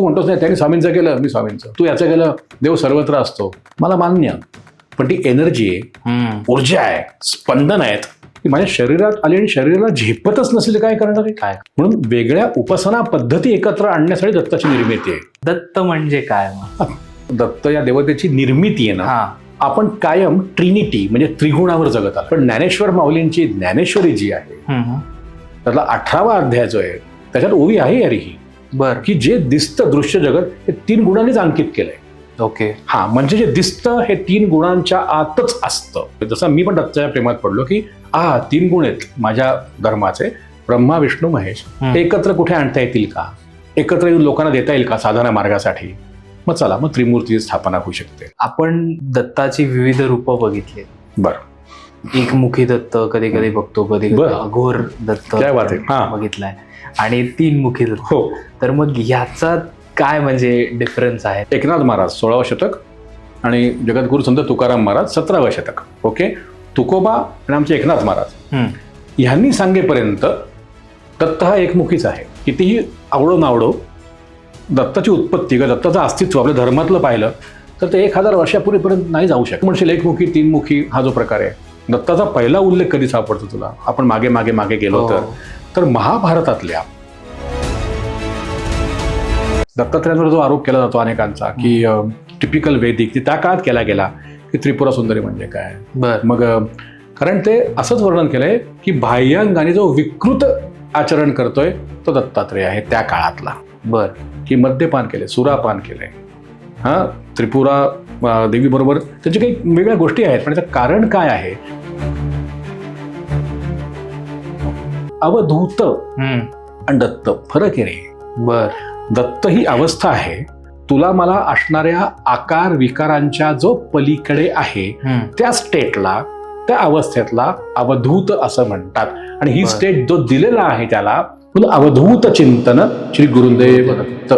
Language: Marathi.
तू म्हणतोस नाही त्यांनी स्वामींचं केलं मी स्वामींचं. तू याचं केलं देव सर्वत्र असतो. मला मान्य. पण ती एनर्जी आहे. ऊर्जा आहे स्पंदन आहेत. ती माझ्या शरीरात आली आणि शरीराला झेपतच नसेल काय करणार आहे? काय? म्हणून वेगळ्या उपासना पद्धती एकत्र आणण्यासाठी दत्ताची निर्मिती आहे. दत्त म्हणजे काय दत्त या देवतेची निर्मिती आहे ना आपण कायम ट्रिनिटी म्हणजे त्रिगुणावर जगत आलो पण ज्ञानेश्वर माऊलींची ज्ञानेश्वरी जी आहे. त्यातला अठरावा अध्याय जो आहे त्याच्यात ओवी आहे यार ही. बर. की जे दिसतं दृश्य जगत हे तीन गुणांनीच अंकित केलंय. ओके. हा म्हणजे जे दिसतं हे तीन गुणांच्या आतच असतं. जसं मी पण दत्ताच्या प्रेमात पडलो की आ तीन गुण आहेत माझ्या धर्माचे. ब्रह्मा विष्णू महेश. हे एकत्र कुठे आणता येतील का? एकत्र येऊन लोकांना देता येईल का साधना मार्गासाठी? मग चला मग त्रिमूर्ती स्थापना होऊ शकते. आपण दत्ताची विविध रूप बघितली. बरं. एकमुखी दत्त कधी कधी बघतो कधी कधी बरं. अघोर दत्त काय बात आहे. हा. बघितलाय. आणि तीन मुखी दत्त. हो. तर मग ह्याचा काय म्हणजे डिफरन्स आहे? एकनाथ महाराज सोळावं शतक आणि जगद्गुरु संत तुकाराम महाराज सतरावं शतक. ओके? तुकोबा आणि आमचे एकनाथ महाराज. हम्म. ह्यांनी सांगेपर्यंत दत्त हा एकमुखीच आहे. कितीही आवडो नावडो दत्ताची उत्पत्ती किंवा दत्ताचं अस्तित्व आपल्या धर्मातलं पाहिलं तर ते एक हजार वर्षापूर्वीपर्यंत नाही जाऊ शकत. म्हणशील एकमुखी तीनमुखी हा जो प्रकार आहे. दत्ताचा पहिला उल्लेख कधी सापडतो तुला? आपण मागे मागे मागे गेलो तर हो. तर. महाभारतातल्या दत्तात्रयांवर जो आरोप केला जातो अनेकांचा की टिपिकल वैदिक ती त्या काळात केला गेला की त्रिपुरा सुंदरी म्हणजे काय? बर. मग कारण ते असंच वर्णन केलंय की बाह्यांगाने जो विकृत आचरण करतोय तो दत्तात्रेय आहे त्या काळातला. बर. की मद्यपान केले सुरापान केलंय. हा? त्रिपुरा देवीबरोबर त्याच्या काही वेगळ्या गोष्टी आहेत पण त्याचं कारण काय आहे? अवधूत. आणि दत्त. फरक आहे रे. बर. दत्त ही अवस्था आहे तुला मला असणाऱ्या आकार विकारांच्या जो पलीकडे आहे. त्या स्टेटला त्या अवस्थेतला अवधूत असं म्हणतात. आणि ही. स्टेट जो दिलेला आहे त्याला म्हणून अवधूत चिंतन श्री गुरुदेव दत्त.